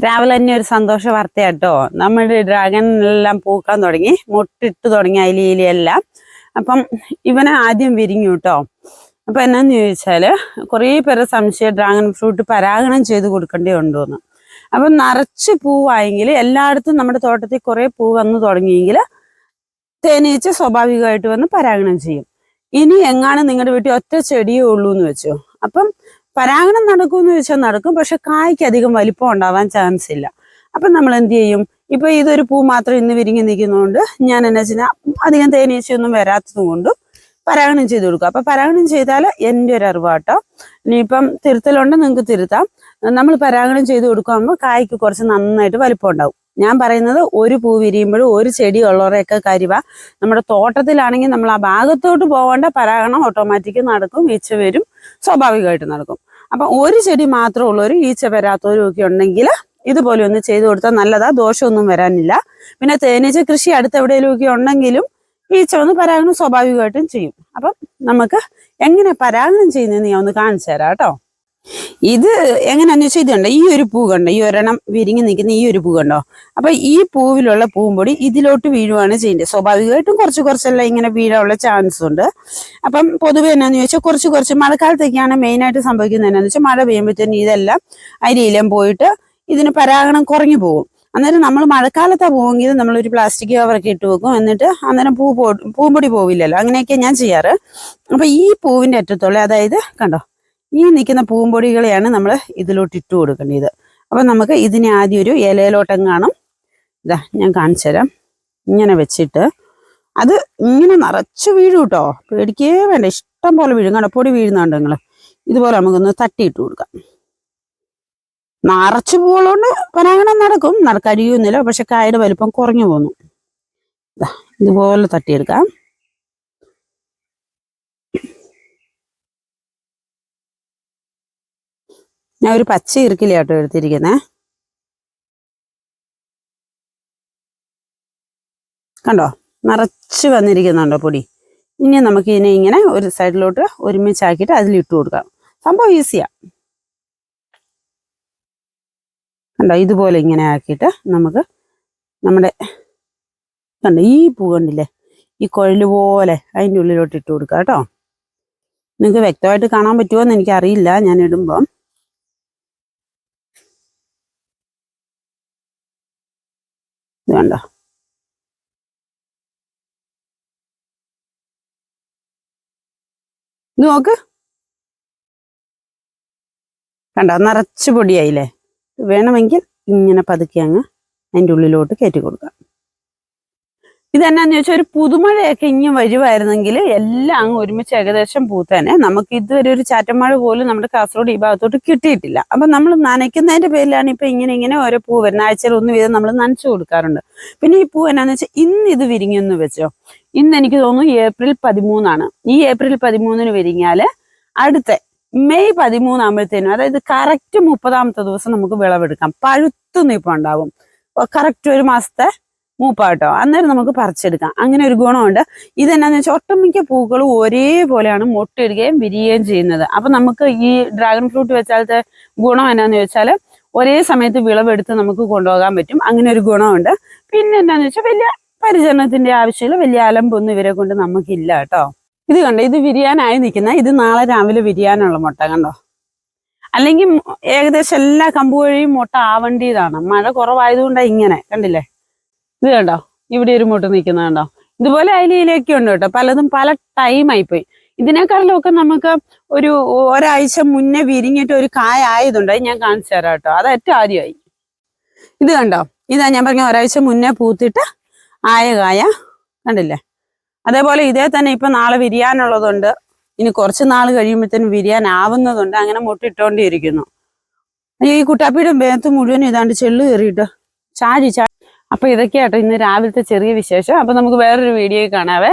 രാവിലെ തന്നെ ഒരു സന്തോഷ വാർത്ത കേട്ടോ നമ്മുടെ ഡ്രാഗൺ എല്ലാം പൂക്കാൻ തുടങ്ങി മുട്ടിട്ട് തുടങ്ങി അലിയിലെല്ലാം അപ്പം ഇവനെ ആദ്യം വിരിഞ്ഞു കേട്ടോ അപ്പൊ എന്നാന്ന് ചോദിച്ചാൽ കുറേ പേര് സംശയം ഡ്രാഗൺ ഫ്രൂട്ട് പരാഗണം ചെയ്ത് കൊടുക്കേണ്ടി ഉണ്ടോന്ന്. അപ്പം നിറച്ച് പൂവായെങ്കിൽ എല്ലായിടത്തും നമ്മുടെ തോട്ടത്തിൽ കുറേ പൂ വന്നു തുടങ്ങിയെങ്കിൽ തേനീച്ച സ്വാഭാവികമായിട്ട് വന്ന് പരാഗണം ചെയ്യും. ഇനി എങ്ങാണ് നിങ്ങളുടെ വീട്ടിൽ ഒറ്റ ചെടിയേ ഉള്ളൂ എന്ന് വെച്ചു. അപ്പം പരാഗണം നടക്കുമെന്ന് ചോദിച്ചാൽ നടക്കും പക്ഷെ കായ്ക്ക് അധികം വലിപ്പം ഉണ്ടാവാൻ ചാൻസ് ഇല്ല. അപ്പം നമ്മൾ എന്ത് ചെയ്യും? ഇപ്പൊ ഇതൊരു പൂ മാത്രം ഇന്ന് വിരിങ്ങി നിൽക്കുന്നതുകൊണ്ട് ഞാൻ എന്നാ വെച്ചാൽ അധികം തേനീച്ചയൊന്നും വരാത്തത് കൊണ്ടും പരാഗണം ചെയ്ത് കൊടുക്കുക അപ്പൊ പരാഗണം ചെയ്താൽ എന്റെ ഒരു അറിവാട്ടോ. ഇനിയിപ്പം തിരുത്തലുണ്ട് നിങ്ങൾക്ക് തിരുത്താം. നമ്മൾ പരാഗണം ചെയ്ത് കൊടുക്കുമ്പോൾ കായ്ക്ക് കുറച്ച് നന്നായിട്ട് വലിപ്പം ഉണ്ടാവും. ഞാൻ പറയുന്നത് ഒരു പൂ വിരിയുമ്പോഴും ഒരു ചെടി ഉള്ളവരെയൊക്കെ കരുവ. നമ്മുടെ തോട്ടത്തിലാണെങ്കിൽ നമ്മൾ ആ ഭാഗത്തോട്ട് പോകേണ്ട പരാഗണം ഓട്ടോമാറ്റിക് നടക്കും വീച്ച വരും. സ്വാഭാവികമായിട്ട് നടക്കും. അപ്പൊ ഒരു ചെടി മാത്രമേ ഉള്ളവരും ഈച്ച വരാത്തവരും ഒക്കെ ഉണ്ടെങ്കിൽ ഇതുപോലെ ഒന്ന് ചെയ്തു കൊടുത്താൽ നല്ലതാ ദോഷമൊന്നും വരാനില്ല. പിന്നെ തേനീച്ച കൃഷി അടുത്ത് എവിടെയെങ്കിലും ഒക്കെ ഉണ്ടെങ്കിലും ഈച്ച ഒന്ന് പരാഗണം സ്വാഭാവികമായിട്ടും ചെയ്യും. അപ്പം നമുക്ക് എങ്ങനെ പരാഗണം ചെയ്യുന്നതെന്ന് ഞാൻ ഒന്ന് കാണിച്ചു തരാം കേട്ടോ. ഇത് എങ്ങനെയാന്ന് വെച്ചാൽ ഇതുണ്ട്? ഈ ഒരു പൂ കണ്ടോ? ഈ ഒരെണ്ണം വിരിങ്ങി നിൽക്കുന്ന ഈ ഒരു പൂ കണ്ടോ? അപ്പൊ ഈ പൂവിലുള്ള പൂമ്പൊടി ഇതിലോട്ട് വീഴുവാണ് ചെയ്യേണ്ടത്. സ്വാഭാവികമായിട്ടും കുറച്ച് കുറച്ചെല്ലാം ഇങ്ങനെ വീഴാനുള്ള ചാൻസ് ഉണ്ട്. അപ്പം പൊതുവെ എന്നാന്ന് ചോദിച്ചാൽ കുറച്ച് കുറച്ച് മഴക്കാലത്തൊക്കെയാണ് മെയിനായിട്ട് സംഭവിക്കുന്നത് എന്നാന്ന് വെച്ചാൽ മഴ പെയ്യുമ്പോഴത്തേനും ഇതെല്ലാം അരിയിലും പോയിട്ട് ഇതിന് പരാഗണം കുറഞ്ഞു പോകും. അന്നേരം നമ്മൾ മഴക്കാലത്താണ് പോവെങ്കിൽ നമ്മളൊരു പ്ലാസ്റ്റിക് കവറൊക്കെ ഇട്ട് വെക്കും. എന്നിട്ട് അന്നേരം പൂ പോ പൂമ്പൊടി പോവില്ലല്ലോ. അങ്ങനെയൊക്കെ ഞാൻ ചെയ്യാറ്. അപ്പൊ ഈ പൂവിന്റെ അറ്റത്തുള്ള അതായത് കണ്ടോ? ഈ നിൽക്കുന്ന പൂമ്പൊടികളെയാണ് നമ്മൾ ഇതിലോട്ട് ഇട്ട് കൊടുക്കേണ്ടത്. അപ്പം നമുക്ക് ഇതിനെ ആദ്യം ഒരു ഇലയിലോട്ടം കാണും. ഇതാ ഞാൻ കാണിച്ചു തരാം. ഇങ്ങനെ വെച്ചിട്ട് അത് ഇങ്ങനെ നിറച്ച് വീഴും കേട്ടോ. പേടിക്കേ വേണ്ട ഇഷ്ടം പോലെ വീഴും. കണപ്പൊടി പൊടി വീഴുന്നുണ്ട് നിങ്ങൾ ഇതുപോലെ നമുക്കൊന്ന് തട്ടിയിട്ട് കൊടുക്കാം. നിറച്ച് പോകുന്നതുകൊണ്ട് പരാഗണം നടക്കും. നടക്കരിയൊന്നുമില്ല പക്ഷെ കായുടെ വലിപ്പം കുറഞ്ഞു പോന്നു. ഇതുപോലെ തട്ടിയെടുക്കാം. ഞാൻ ഒരു പച്ച ഇറുക്കിലാട്ടോ കേട്ടോ എടുത്തിരിക്കുന്നേ. കണ്ടോ? നിറച്ച് വന്നിരിക്കുന്നുണ്ടോ പൊടി. ഇനി നമുക്ക് ഇതിനെ ഇങ്ങനെ ഒരു സൈഡിലോട്ട് ഒരുമിച്ചാക്കിയിട്ട് അതിലിട്ട് കൊടുക്കാം. സംഭവം ഈസിയാ. കണ്ടോ? ഇതുപോലെ ഇങ്ങനെ ആക്കിയിട്ട് നമുക്ക് നമ്മുടെ കണ്ടോ? ഈ പൂ കണ്ടില്ലേ? ഈ കുഴൽ പോലെ അതിന്റെ ഉള്ളിലോട്ട് ഇട്ട് കൊടുക്കാം കേട്ടോ. നിങ്ങൾക്ക് വ്യക്തമായിട്ട് കാണാൻ പറ്റുമോ എന്ന് എനിക്കറിയില്ല. ഞാൻ ഇടുമ്പം കണ്ടോ? നോക്ക്. കണ്ടോ? നിറച്ച് പൊടിയായില്ലേ? വേണമെങ്കിൽ ഇങ്ങനെ പതുക്കി അങ്ങ് അതിന്റെ ഉള്ളിലോട്ട് കയറ്റി കൊടുക്കാം. ഇതെന്നാന്ന് ചോദിച്ചാൽ ഒരു പുതുമഴയൊക്കെ ഇങ്ങനെ വരുമായിരുന്നെങ്കിൽ എല്ലാം അങ്ങ് ഒരുമിച്ച് ഏകദേശം പൂത്തേനെ. നമുക്ക് ഇതുവരെ ഒരു ചാറ്റമഴ പോലും നമ്മുടെ കാസർഗോഡ് ഈ ഭാഗത്തോട്ട് കിട്ടിയിട്ടില്ല. അപ്പൊ നമ്മൾ നനയ്ക്കുന്നതിന്റെ പേരിലാണ് ഇപ്പൊ ഇങ്ങനെ ഇങ്ങനെ ഓരോ പൂ വരുന്ന. ആഴ്ചയിൽ ഒന്ന് വീതം നമ്മൾ നനച്ചു കൊടുക്കാറുണ്ട്. പിന്നെ ഈ പൂ എന്നാന്ന് വെച്ചാൽ ഇന്ന് ഇത് വിരിഞ്ഞെന്ന് വെച്ചോ. ഇന്ന് എനിക്ക് തോന്നുന്നു ഏപ്രിൽ പതിമൂന്നാണ്. ഈ ഏപ്രിൽ പതിമൂന്നിന് വിരിഞ്ഞാൽ അടുത്ത മെയ് പതിമൂന്നാകുമ്പോഴത്തേനും അതായത് കറക്റ്റ് മുപ്പതാമത്തെ ദിവസം നമുക്ക് വിളവെടുക്കാം. പഴുത്തു നിൽപ്പുണ്ടാവും കറക്റ്റ് ഒരു മാസത്തെ മൂപ്പാട്ടോ. അന്നേരം നമുക്ക് പറിച്ചെടുക്കാം. അങ്ങനെ ഒരു ഗുണമുണ്ട്. ഇതെന്നാന്ന് വെച്ചാൽ ഒട്ടുമിക്ക പൂക്കളും ഒരേപോലെയാണ് മൊട്ടിടുകയും വിരിയുകയും ചെയ്യുന്നത്. അപ്പൊ നമുക്ക് ഈ ഡ്രാഗൺ ഫ്രൂട്ട് വെച്ചാലത്തെ ഗുണം എന്നാന്ന് വെച്ചാൽ ഒരേ സമയത്ത് വിളവെടുത്ത് നമുക്ക് കൊണ്ടുപോകാൻ പറ്റും. അങ്ങനെ ഒരു ഗുണമുണ്ട്. പിന്നെ എന്താന്ന് വെച്ചാൽ വലിയ പരിചരണത്തിന്റെ ആവശ്യമില്ല. വലിയ അലമ്പൊന്നും ഇവരെ കൊണ്ട് നമുക്കില്ല കേട്ടോ. ഇത് കണ്ടോ? ഇത് വിരിയാനായി നിൽക്കുന്ന ഇത് നാളെ രാവിലെ വിരിയാനുള്ള മുട്ട കണ്ടോ? അല്ലെങ്കിൽ ഏകദേശം എല്ലാ കമ്പുവഴിയും മുട്ട ആവേണ്ടിയതാണ്. മഴ കുറവായതുകൊണ്ടാണ് ഇങ്ങനെ. കണ്ടില്ലേ? ഇത് കണ്ടോ? ഇവിടെ ഒരു മുട്ട നിൽക്കുന്ന കണ്ടോ? ഇതുപോലെ അയിലയിലൊക്കെ ഉണ്ട് കേട്ടോ. പലതും പല ടൈം ആയിപ്പോയി. ഇതിനേക്കാളിലും ഒക്കെ നമുക്ക് ഒരു ഒരാഴ്ച മുന്നേ വിരിഞ്ഞിട്ട് ഒരു കായ ആയതുണ്ട് അത് ഞാൻ കാണിച്ചു തരാം കേട്ടോ. അത് ഏറ്റവും ആദ്യമായി. ഇത് കണ്ടോ? ഇതാ ഞാൻ പറഞ്ഞ ഒരാഴ്ച മുന്നേ പൂത്തിട്ട് ആയ കായ. കണ്ടില്ലേ? അതേപോലെ ഇതേ തന്നെ ഇപ്പൊ നാളെ വിരിയാനുള്ളതുണ്ട്. ഇനി കുറച്ച് നാൾ കഴിയുമ്പോഴത്തേനും വിരിയാനാവുന്നതുണ്ട്. അങ്ങനെ മുട്ടിട്ടോണ്ടിരിക്കുന്നു. ഈ കുട്ടാപ്പിയുടെ ബേത്ത് മുഴുവൻ ഇതാണ്ട് ചെള്ളു കയറിയിട്ട്. ചാടി ചാടി അപ്പൊ ഇതൊക്കെയാട്ടോ ഇന്ന് രാവിലത്തെ ചെറിയ വിശേഷം. അപ്പോൾ നമുക്ക് വേറൊരു വീഡിയോ കാണാവേ.